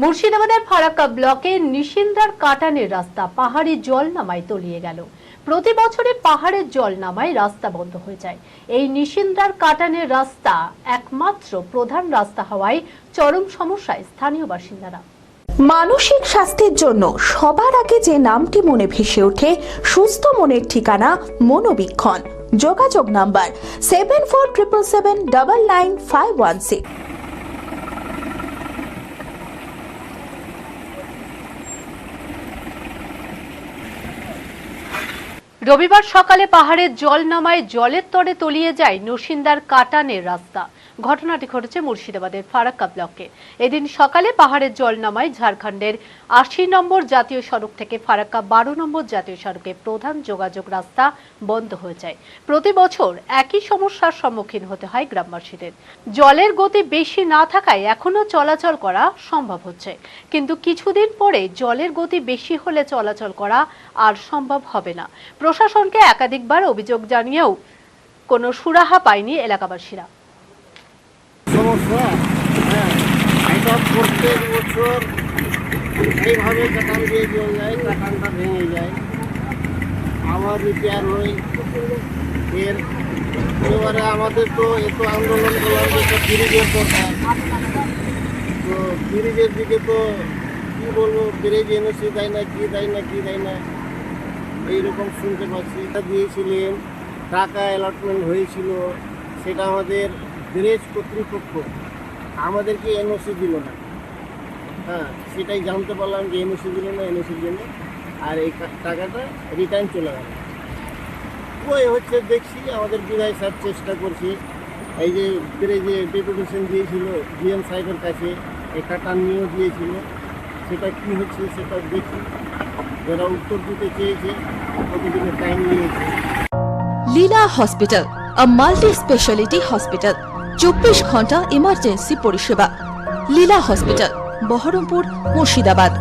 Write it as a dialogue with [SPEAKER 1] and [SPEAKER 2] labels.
[SPEAKER 1] মুর্শিদাবাদের ফারাক্কা ব্লকে নিশিন্দার কাটানের রাস্তা পাহাড়ি জল নামায় তলিয়ে গেল। প্রতি বছরে পাহাড়ের জল নামায় রাস্তা বন্ধ হয়ে যায়। এই নিশিন্দার কাটানের রাস্তা একমাত্র প্রধান রাস্তা হওয়ায় চরম সমস্যায় স্থানীয় বাসিন্দারা।
[SPEAKER 2] মানসিক স্বাস্থ্যের জন্য সবার আগে যে নামটি মনে ভেসে ওঠে, সুস্থ মনের ঠিকানা মনোবীক্ষণ। যোগাযোগ number seven four triple seven double nine five one six
[SPEAKER 1] রবিবার সকালে পাহাড়ের জল নামায় জলের তরে তলিয়ে যায় নসিন্দার কাটানের রাস্তা। ঘটনাটি ঘটেছে মুর্শিদাবাদের ফারাক্কা ব্লকে। এদিন সকালে পাহাড়ের জল নামায় ঝাড়খণ্ডের আশি নম্বর জাতীয় সড়ক থেকে ফারাক্কা বারো নম্বর জাতীয় সড়কে প্রধান যোগাযোগ রাস্তা বন্ধ হয়ে যায়। প্রতি বছর একই সমস্যার সম্মুখীন হতে হয় গ্রামবাসীদের। জলের গতি বেশি না থাকায় এখনও চলাচল করা সম্ভব হচ্ছে। কিন্তু কিছুদিন পরে জলের গতি বেশি হলে চলাচল করা আর সম্ভব হবে না। প্রশাসনকে একাধিকবার অভিযোগ জানিয়েও কোনো সুরাহা পায়নি এলাকাবাসীরা।
[SPEAKER 3] হ্যাঁ ভেঙে যায়। এর এবারে আমাদের তো এত আন্দোলন তো ব্রিজের তো দিকে তো কী বলব ব্রিজ এনেছি দেয় না, কি দেয় না, কি দেয় না এইরকম শুনতে পাচ্ছি। দিয়েছিলেন টাকা অ্যালটমেন্ট হয়েছিল, সেটা আমাদের ব্রিজ কর্তৃপক্ষ। আমাদেরকে এনওসি দিল না। হ্যাঁ সেটাই জানতে পারলাম যে এনওসি দিল না এনওসির জন্য আর এই টাকাটা রিটার্ন চলে গেল। ওই হচ্ছে দেখছি, আমাদের বিধায় স্যার চেষ্টা করছে। এই যে ব্রিজে ডেপুটেশন দিয়েছিল জিএম সাহেবের কাছে এই কাটান নিয়েও দিয়েছিল। সেটা কী হচ্ছে সেটা দেখি। যারা উত্তর দিতে চেয়েছে প্রতিদিনের টাইম নিয়েছে।
[SPEAKER 4] Leela hospital multi speciality hospital চব্বিশ ঘণ্টা ইমার্জেন্সি পরিষেবা। লীলা হসপিটাল, বহরমপুর, মুর্শিদাবাদ।